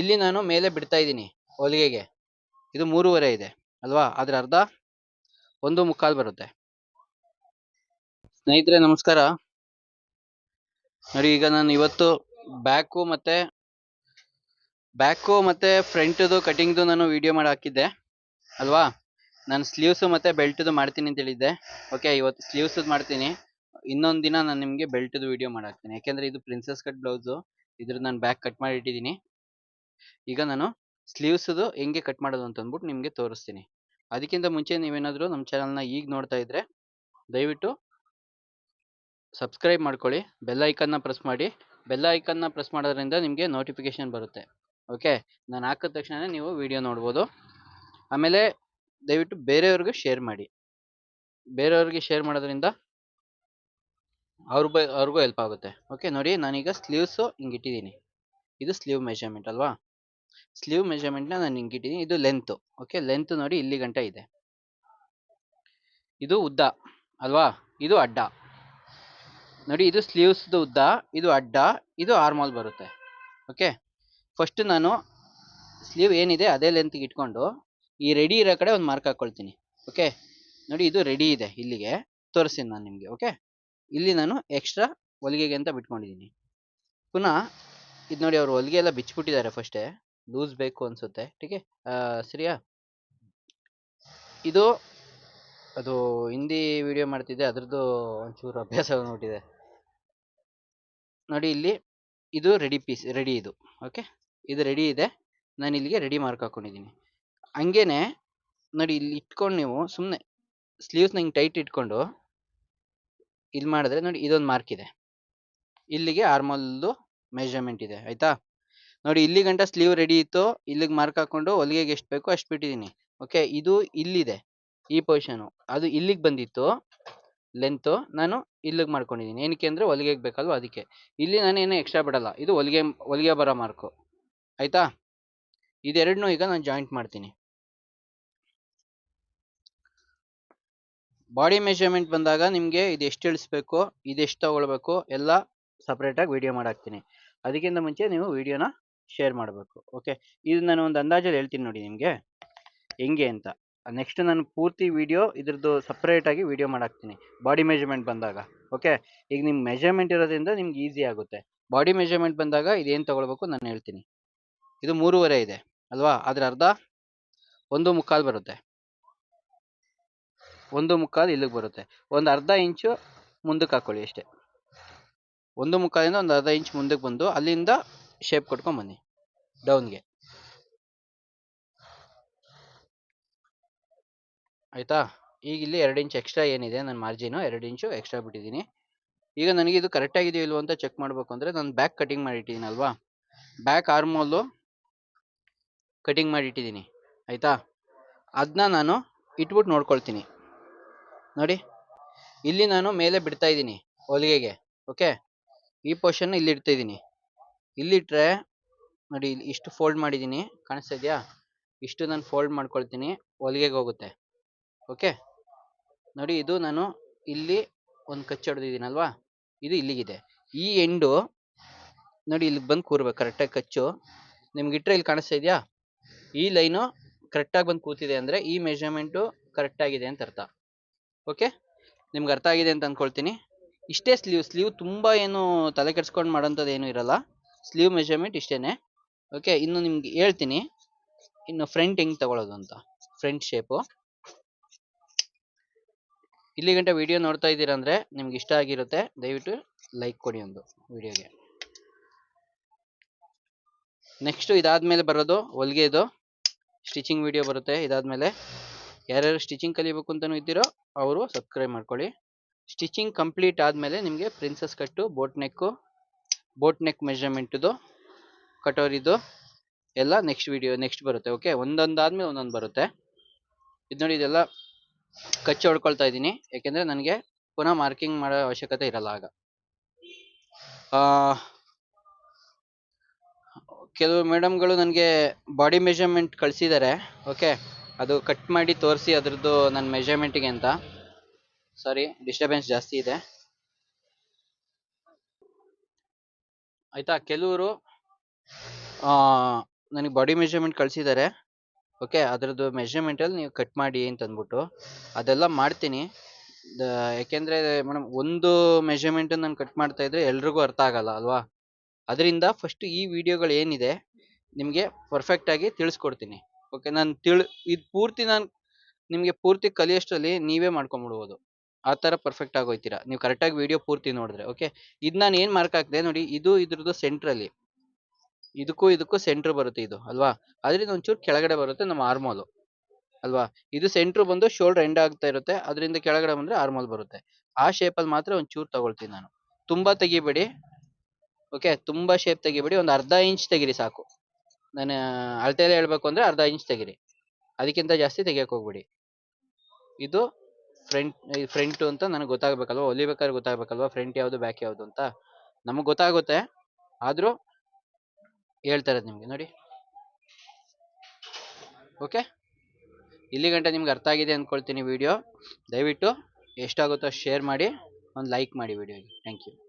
ಇಲ್ಲಿ ನಾನು ಮೇಲೆ ಬಿಡ್ತಾ ಇದ್ದೀನಿ ಹೊಲಿಗೆಗೆ. ಇದು ಮೂರುವರೆ ಇದೆ, ಅಲ್ವಾ? ಅದ್ರ ಅರ್ಧ ಒಂದು ಮುಕ್ಕಾಲು ಬರುತ್ತೆ. ಸ್ನೇಹಿತರೆ, ನಮಸ್ಕಾರ. ನೋಡಿ, ಈಗ ನಾನು ಇವತ್ತು ಬ್ಯಾಕು ಮತ್ತೆ ಬ್ಯಾಕು ಮತ್ತೆ ಫ್ರಂಟ್ದು ಕಟಿಂಗ್ದು ನಾನು ವಿಡಿಯೋ ಮಾಡಿ ಹಾಕಿದ್ದೆ, ಅಲ್ವಾ? ನಾನು ಸ್ಲೀವ್ಸು ಮತ್ತೆ ಬೆಲ್ಟ್ದು ಮಾಡ್ತೀನಿ ಅಂತ ಹೇಳಿದ್ದೆ. ಓಕೆ, ಇವತ್ತು ಸ್ಲೀವ್ಸ್ ಮಾಡ್ತೀನಿ. ಇನ್ನೊಂದು ದಿನ ನಾನು ನಿಮಗೆ ಬೆಲ್ಟ್ದು ವಿಡಿಯೋ ಮಾಡಿ ಹಾಕ್ತೀನಿ. ಯಾಕೆಂದ್ರೆ ಇದು ಪ್ರಿನ್ಸಸ್ ಕಟ್ ಬ್ಲೌಸು. ಇದ್ರ ನಾನು ಬ್ಯಾಕ್ ಕಟ್ ಮಾಡಿ ಇಟ್ಟಿದ್ದೀನಿ. ಈಗ ನಾನು ಸ್ಲೀವ್ಸದು ಹೆಂಗೆ ಕಟ್ ಮಾಡೋದು ಅಂತ ಅಂದ್ಬಿಟ್ಟು ನಿಮಗೆ ತೋರಿಸ್ತೀನಿ. ಅದಕ್ಕಿಂತ ಮುಂಚೆ ನೀವೇನಾದರೂ ನಮ್ಮ ಚಾನಲ್ನ ಈಗ ನೋಡ್ತಾ ಇದ್ರೆ ದಯವಿಟ್ಟು ಸಬ್ಸ್ಕ್ರೈಬ್ ಮಾಡ್ಕೊಳ್ಳಿ, ಬೆಲ್ ಐಕನ್ನ ಪ್ರೆಸ್ ಮಾಡಿ. ಬೆಲ್ ಐಕನ್ನ ಪ್ರೆಸ್ ಮಾಡೋದ್ರಿಂದ ನಿಮಗೆ ನೋಟಿಫಿಕೇಶನ್ ಬರುತ್ತೆ. ಓಕೆ? ನಾನು ಹಾಕಿದ ತಕ್ಷಣ ನೀವು ವಿಡಿಯೋ ನೋಡ್ಬೋದು. ಆಮೇಲೆ ದಯವಿಟ್ಟು ಬೇರೆಯವ್ರಿಗೂ ಶೇರ್ ಮಾಡಿ. ಬೇರೆಯವ್ರಿಗೆ ಶೇರ್ ಮಾಡೋದ್ರಿಂದ ಅವ್ರ ಬ ಅವ್ರಿಗೂ ಹೆಲ್ಪ್ ಆಗುತ್ತೆ. ಓಕೆ? ನೋಡಿ ನಾನೀಗ ಸ್ಲೀವ್ಸು ಹಿಂಗೆ ಇಟ್ಟಿದ್ದೀನಿ ಇದು ಸ್ಲೀವ್ ಮೆಷರ್ಮೆಂಟ್ ಅಲ್ವಾ? ಸ್ಲೀವ್ ಮೆಜರ್ಮೆಂಟ್ನ ನಾನು ಹಿಂಗೆ ಇಟ್ಟಿದ್ದೀನಿ ಇದು ಲೆಂತ್ ಓಕೆ ಲೆಂತ್ ನೋಡಿ ಇಲ್ಲಿ ಗಂಟ ಇದೆ. ಇದು ಉದ್ದ, ಅಲ್ವಾ? ಇದು ಅಡ್ಡ. ನೋಡಿ, ಇದು ಸ್ಲೀವ್ಸ್ದು ಉದ್ದ, ಇದು ಅಡ್ಡ, ಇದು ಆರ್ಮಾಲ್ ಬರುತ್ತೆ ಓಕೆ ಫಸ್ಟ್ ನಾನು ಸ್ಲೀವ್ ಏನಿದೆ, ಅದೇ ಲೆಂತ್ಗೆ ಇಟ್ಕೊಂಡು ಈ ರೆಡಿ ಇರೋ ಕಡೆ ಒಂದು ಮಾರ್ಕ್ ಹಾಕ್ಕೊಳ್ತೀನಿ ಓಕೆ ನೋಡಿ, ಇದು ರೆಡಿ ಇದೆ ಇಲ್ಲಿಗೆ ತೋರಿಸ್ತೀನಿ ನಾನು ನಿಮಗೆ ಓಕೆ ಇಲ್ಲಿ ನಾನು ಎಕ್ಸ್ಟ್ರಾ ಹೊಲಿಗೆಗೆ ಅಂತ ಬಿಟ್ಕೊಂಡಿದ್ದೀನಿ ಪುನಃ ಇದು ನೋಡಿ ಅವರು ಹೊಲಿಗೆ ಎಲ್ಲ ಬಿಚ್ಚಿಬಿಟ್ಟಿದ್ದಾರೆ ಫಸ್ಟೇ ಲೂಸ್ ಬೇಕು ಅನ್ಸುತ್ತೆ ಟೀಕೆ ಸರಿಯಾ? ಇದು, ಅದು ಹಿಂದಿ ವಿಡಿಯೋ ಮಾಡ್ತಿದ್ದೆ, ಅದ್ರದ್ದು ಒಂಚೂರು ಅಭ್ಯಾಸ ಬಂದ್ಬಿಟ್ಟಿದೆ ನೋಡಿ ಇಲ್ಲಿ, ಇದು ರೆಡಿ ಪೀಸ್ ರೆಡಿ ಇದು, ಓಕೆ? ಇದು ರೆಡಿ ಇದೆ. ನಾನು ಇಲ್ಲಿಗೆ ರೆಡಿ ಮಾರ್ಕ್ ಹಾಕೊಂಡಿದ್ದೀನಿ. ಹಂಗೇನೆ, ನೋಡಿ ಇಲ್ಲಿ ಇಟ್ಕೊಂಡು ನೀವು ಸುಮ್ಮನೆ ಸ್ಲೀವ್ಸ್ನ ಹಿಂಗೆ ಟೈಟ್ ಇಟ್ಕೊಂಡು, ಇಲ್ಲಿ ಮಾಡಿದ್ರೆ ನೋಡಿ ಇದೊಂದು ಮಾರ್ಕ್ ಇದೆ. ಇಲ್ಲಿಗೆ ಆರ್ಮಲ್ದು ಮೆಜರ್ಮೆಂಟ್ ಇದೆ, ಆಯ್ತಾ? ನೋಡಿ ಇಲ್ಲಿ ಗಂಟ ಸ್ಲೀವ್ ರೆಡಿ ಇತ್ತು, ಇಲ್ಲಿಗೆ ಮಾರ್ಕ್ ಹಾಕೊಂಡು ಹೊಲಿಗೆಗೆ ಎಷ್ಟು ಬೇಕೋ ಅಷ್ಟು ಬಿಟ್ಟಿದ್ದೀನಿ ಓಕೆ ಇದು ಇಲ್ಲಿದೆ, ಈ ಪೊಸಿಷನು ಅದು ಇಲ್ಲಿಗೆ ಬಂದಿತ್ತು ಲೆಂತು ನಾನು ಇಲ್ಲಿಗೆ ಮಾಡ್ಕೊಂಡಿದ್ದೀನಿ ಏನಕ್ಕೆ ಅಂದರೆ ಹೊಲಿಗೆಗೆ ಬೇಕಲ್ವ ಅದಕ್ಕೆ. ಇಲ್ಲಿ ನಾನು ಏನೇ ಎಕ್ಸ್ಟ್ರಾ ಬಿಡಲ್ಲ, ಇದು ಹೊಲಿಗೆ ಹೊಲಿಗೆ ಬರೋ ಮಾರ್ಕು ಆಯ್ತಾ? ಇದೆರಡನ್ನೂ ಈಗ ನಾನು ಜಾಯಿಂಟ್ ಮಾಡ್ತೀನಿ. ಬಾಡಿ ಮೆಷರ್ಮೆಂಟ್ ಬಂದಾಗ ನಿಮಗೆ ಇದು ಎಷ್ಟು ಇಳಿಸ್ಬೇಕು, ಇದೆಷ್ಟು ತಗೊಳ್ಬೇಕು, ಎಲ್ಲ ಸಪ್ರೇಟಾಗಿ ವಿಡಿಯೋ ಮಾಡಾಕ್ತೀನಿ ಅದಕ್ಕಿಂತ ಮುಂಚೆ ನೀವು ವಿಡಿಯೋನ ಶೇರ್ ಮಾಡಬೇಕು. ಓಕೆ ಇದು ನಾನು ಒಂದು ಅಂದಾಜಲ್ಲಿ ಹೇಳ್ತೀನಿ ನೋಡಿ ನಿಮಗೆ. ಹೆಂಗೆ ಅಂತ. ನೆಕ್ಸ್ಟ್ ನಾನು ಪೂರ್ತಿ ವಿಡಿಯೋ ಇದ್ರದ್ದು ಸಪ್ರೇಟಾಗಿ ವಿಡಿಯೋ ಮಾಡಾಕ್ತೀನಿ. ಬಾಡಿ ಮೆಜರ್ಮೆಂಟ್ ಬಂದಾಗ. ಓಕೆ ಈಗ ನಿಮ್ಮ ಮೆಜರ್ಮೆಂಟ್ ಇರೋದ್ರಿಂದ ನಿಮ್ಗೆ ಈಸಿ ಆಗುತ್ತೆ. ಬಾಡಿ ಮೆಜರ್ಮೆಂಟ್ ಬಂದಾಗ ಇದೇನು ತೊಗೊಳ್ಬೇಕು ನಾನು ಹೇಳ್ತೀನಿ. ಇದು ಮೂರುವರೆ ಇದೆ. ಅಲ್ವಾ? ಅದ್ರ ಅರ್ಧ ಒಂದು ಮುಕ್ಕಾಲು ಬರುತ್ತೆ. ಒಂದು ಮುಕ್ಕಾಲು ಇಲ್ಲಿಗೆ ಬರುತ್ತೆ. ಒಂದು ಅರ್ಧ ಇಂಚು ಮುಂದಕ್ಕೆ ಹಾಕ್ಕೊಳ್ಳಿ ಅಷ್ಟೇ. ಒಂದು ಮುಕ್ಕಾಲಿಂದ ಒಂದು ಅರ್ಧ ಇಂಚ್ ಮುಂದಕ್ಕೆ ಬಂದು ಅಲ್ಲಿಂದ ಶೇಪ್ ಕೊಟ್ಕೊಂಡ್ ಬನ್ನಿ. ಡೌನ್ಗೆ ಆಯ್ತಾ? ಈಗ ಇಲ್ಲಿ ಎರಡು ಇಂಚ್ ಎಕ್ಸ್ಟ್ರಾ ಏನಿದೆ? ನನ್ನ ಮಾರ್ಜಿನು ಎರಡು ಇಂಚು ಎಕ್ಸ್ಟ್ರಾ ಬಿಟ್ಟಿದ್ದೀನಿ. ಈಗ ನನಗೆ ಇದು ಕರೆಕ್ಟ್ ಆಗಿದೆಯೋ ಇಲ್ವೋ ಅಂತ ಚೆಕ್ ಮಾಡಬೇಕು ಅಂದರೆ ನಾನು ಬ್ಯಾಕ್ ಕಟಿಂಗ್ ಮಾಡಿಟ್ಟಿದ್ದೀನಿ ಅಲ್ವಾ? ಬ್ಯಾಕ್ ಆರ್ಮೋಲು ಕಟಿಂಗ್ ಮಾಡಿಟ್ಟಿದ್ದೀನಿ. ಆಯಿತಾ? ಅದನ್ನ ನಾನು ಇಟ್ಬಿಟ್ಟು ನೋಡ್ಕೊಳ್ತೀನಿ. ನೋಡಿ. ಇಲ್ಲಿ ನಾನು ಮೇಲೆ ಬಿಡ್ತಾ ಇದ್ದೀನಿ ಹೊಲಿಗೆಗೆ ಓಕೆ ಈ ಪೋರ್ಷನ್ ಇಲ್ಲಿ ಇಡ್ತಾ ಇದ್ದೀನಿ. ಇಲ್ಲಿಟ್ರೆ, ನೋಡಿ ಇಲ್ಲಿ ಇಷ್ಟು ಫೋಲ್ಡ್ ಮಾಡಿದ್ದೀನಿ. ಕಾಣಿಸ್ತಾ ಇದೆಯಾ? ಇಷ್ಟು ನಾನು ಫೋಲ್ಡ್ ಮಾಡ್ಕೊಳ್ತೀನಿ. ಹೊಲಿಗೆಗೆ ಹೋಗುತ್ತೆ. ಓಕೆ ನೋಡಿ ಇದು ನಾನು ಇಲ್ಲಿ ಒಂದು ಕಚ್ಚು ಹೊಡೆದಿದ್ದೀನಲ್ವಾ ಇದು ಇಲ್ಲಿಗಿದೆ. ಈ ಎಂಡು ನೋಡಿ ಇಲ್ಲಿಗೆ ಬಂದು ಕೂರ್ಬೇಕು ಕರೆಕ್ಟಾಗಿ ಕಚ್ಚು. ನಿಮ್ಗೆ ಇಟ್ಟರೆ ಇಲ್ಲಿ ಕಾಣಿಸ್ತಾ ಇದೆಯಾ? ಈ ಲೈನು ಕರೆಕ್ಟಾಗಿ ಬಂದು ಕೂತಿದೆ ಅಂದರೆ ಈ ಮೆಷರ್ಮೆಂಟು ಕರೆಕ್ಟಾಗಿದೆ ಅಂತ ಅರ್ಥ. ಓಕೆ ನಿಮ್ಗೆ ಅರ್ಥ ಆಗಿದೆ ಅಂತ ಅಂದ್ಕೊಳ್ತೀನಿ ಇಷ್ಟೇ ಸ್ಲೀವ್ ಸ್ಲೀವ್ ತುಂಬ ಏನು ತಲೆ ಕೆಡ್ಸ್ಕೊಂಡು ಮಾಡೋಂಥದ್ದು ಏನೂ ಇರಲ್ಲ. Sleeve measurement ಇಷ್ಟೇನೆ. ಓಕೆ ಇನ್ನು ನಿಮ್ಗೆ ಹೇಳ್ತೀನಿ. ಇನ್ನು ಫ್ರಂಟ್ ಹೆಂಗೆ ತಗೊಳ್ಳೋದು ಅಂತ. ಫ್ರಂಟ್ ಶೇಪು ಇಲ್ಲಿ ಗಂಟೆ ವಿಡಿಯೋ ನೋಡ್ತಾ ಇದ್ದೀರಾ ನಿಮ್ಗೆ ಇಷ್ಟ ಆಗಿರುತ್ತೆ, ದಯವಿಟ್ಟು ಲೈಕ್ ಕೊಡಿ ಒಂದು ವಿಡಿಯೋಗೆ ನೆಕ್ಸ್ಟು ಇದಾದ್ಮೇಲೆ ಬರೋದು ಹೊಲಿಗೆದು. ಸ್ಟಿಚಿಂಗ್ ವಿಡಿಯೋ ಬರುತ್ತೆ, ಇದಾದ್ಮೇಲೆ ಯಾರ್ಯಾರು ಸ್ಟಿಚಿಂಗ್ ಕಲಿಬೇಕು ಅಂತಲೂ ಇದ್ದೀರೋ ಅವರು ಸಬ್ಸ್ಕ್ರೈಬ್ ಮಾಡ್ಕೊಳ್ಳಿ. ಸ್ಟಿಚಿಂಗ್ ಕಂಪ್ಲೀಟ್ ಆದಮೇಲೆ ನಿಮಗೆ princess cut boat neck boat neck ಮೆಷರ್ಮೆಂಟ್ದು ಕಟೋರಿದು ಎಲ್ಲ ನೆಕ್ಸ್ಟ್ ವಿಡಿಯೋ ನೆಕ್ಸ್ಟ್ ಬರುತ್ತೆ ಓಕೆ ಒಂದೊಂದಾದ್ಮೇಲೆ ಒಂದೊಂದು ಬರುತ್ತೆ. ಇದು ನೋಡಿ ಇದೆಲ್ಲ ಕಚ್ಚಿ ಹೊಡ್ಕೊಳ್ತಾ ಇದ್ದೀನಿ, ಯಾಕೆಂದರೆ ನನಗೆ ಪುನಃ ಮಾರ್ಕಿಂಗ್ ಮಾಡೋ ಅವಶ್ಯಕತೆ ಇರಲ್ಲ ಆಗ. ಕೆಲವು ಮೇಡಮ್ಗಳು ನನಗೆ ಬಾಡಿ ಮೆಷರ್ಮೆಂಟ್ ಕಳಿಸಿದ್ದಾರೆ ಓಕೆ ಅದು ಕಟ್ ಮಾಡಿ ತೋರಿಸಿ ಅದರದ್ದು ನನ್ನ ಮೆಜರ್ಮೆಂಟಿಗೆ ಅಂತ. ಸಾರಿ ಡಿಸ್ಟರ್ಬೆನ್ಸ್ ಜಾಸ್ತಿ ಇದೆ. ಆಯ್ತಾ? ಕೆಲವರು ನನಗೆ ಬಾಡಿ ಮೆಷರ್ಮೆಂಟ್ ಕಳಿಸಿದ್ದಾರೆ ಓಕೆ ಅದರದ್ದು ಮೆಷರ್ಮೆಂಟಲ್ಲಿ ನೀವು ಕಟ್ ಮಾಡಿ ಅಂತ ಅಂದ್ಬಿಟ್ಟು, ಅದೆಲ್ಲ ಮಾಡ್ತೀನಿ. ಯಾಕೆಂದರೆ ಮೇಡಮ್ ಒಂದು ಮೆಷರ್ಮೆಂಟ್ ನಾನು ಕಟ್ ಮಾಡ್ತಾ ಇದ್ರೆ ಎಲ್ರಿಗೂ ಅರ್ಥ ಆಗಲ್ಲ, ಅಲ್ವಾ? ಅದರಿಂದ ಫಸ್ಟ್ ಈ ವಿಡಿಯೋಗಳು ಏನಿದೆ, ನಿಮಗೆ ಪರ್ಫೆಕ್ಟಾಗಿ ತಿಳಿಸ್ಕೊಡ್ತೀನಿ. ಓಕೆ ನಾನು ತಿಳ್, ಇದು ಪೂರ್ತಿ ನಾನು, ನಿಮಗೆ ಪೂರ್ತಿ ಕಲಿಯೋಷ್ಟರಲ್ಲಿ ನೀವೇ ಮಾಡ್ಕೊಂಬಿಡ್ಬೋದು. ಆ ಥರ ಪರ್ಫೆಕ್ಟ್ ಆಗೋಯ್ತೀರಾ ನೀವು ಕರೆಕ್ಟಾಗಿ ವಿಡಿಯೋ ಪೂರ್ತಿ ನೋಡಿದ್ರೆ ಓಕೆ ಇದು ನಾನು ಏನು ಮಾರ್ಕ್ ಹಾಕಿದೆ ನೋಡಿ, ಇದು ಇದ್ರದ್ದು ಸೆಂಟ್ರಲ್ಲಿ ಇದಕ್ಕೂ ಇದಕ್ಕೂ ಸೆಂಟ್ರ್ ಬರುತ್ತೆ ಇದು, ಅಲ್ವಾ? ಅದರಿಂದ ಒಂಚೂರು ಕೆಳಗಡೆ ಬರುತ್ತೆ ನಮ್ಮ ಆರ್ಮೋಲು ಅಲ್ವಾ? ಇದು ಸೆಂಟ್ರ್ ಬಂದು ಶೋಲ್ಡರ್ ಎಂಡ್ ಆಗ್ತಾ ಇರುತ್ತೆ, ಅದರಿಂದ ಕೆಳಗಡೆ ಬಂದರೆ ಆರ್ಮೋಲ್ ಬರುತ್ತೆ. ಆ ಶೇಪಲ್ಲಿ ಮಾತ್ರ ಒಂಚೂರು ತಗೊಳ್ತೀನಿ ನಾನು. ತುಂಬ ತೆಗಿಬೇಡಿ ಓಕೆ ತುಂಬ ಶೇಪ್ ತೆಗಿಬೇಡಿ, ಒಂದು ಅರ್ಧ ಇಂಚ್ ತೆಗಿರಿ ಸಾಕು. ನಾನು ಅಳತೆಯಲ್ಲೇ ಹೇಳಬೇಕು ಅಂದರೆ ಅರ್ಧ ಇಂಚ್ ತೆಗಿರಿ. ಅದಕ್ಕಿಂತ ಜಾಸ್ತಿ ತೆಗಿಯೋಕೆ ಹೋಗ್ಬೇಡಿ. ಇದು ಫ್ರಂಟ್ ಫ್ರಂಟ್ ಅಂತ ನನಗೆ ಗೊತ್ತಾಗ್ಬೇಕಲ್ವಾ? ಹೊಲಿಬೇಕಾದ್ರೆ ಗೊತ್ತಾಗ್ಬೇಕಲ್ವಾ? ಫ್ರಂಟ್ ಯಾವುದು, ಬ್ಯಾಕ್ ಯಾವುದು ಅಂತ? ನಮಗೆ ಗೊತ್ತಾಗುತ್ತೆ. ಆದರೂ ಹೇಳ್ತಾ ಇರೋದು ನಿಮಗೆ, ನೋಡಿ. ಓಕೆ? ಇಲ್ಲಿ ಗಂಟೆ ನಿಮ್ಗೆ ಅರ್ಥ ಆಗಿದೆ ಅಂದ್ಕೊಳ್ತೀನಿ ವಿಡಿಯೋ. ದಯವಿಟ್ಟು ಎಷ್ಟಾಗುತ್ತೋ ಶೇರ್ ಮಾಡಿ, ಒಂದು ಲೈಕ್ ಮಾಡಿ ವಿಡಿಯೋಗೆ. Thank you.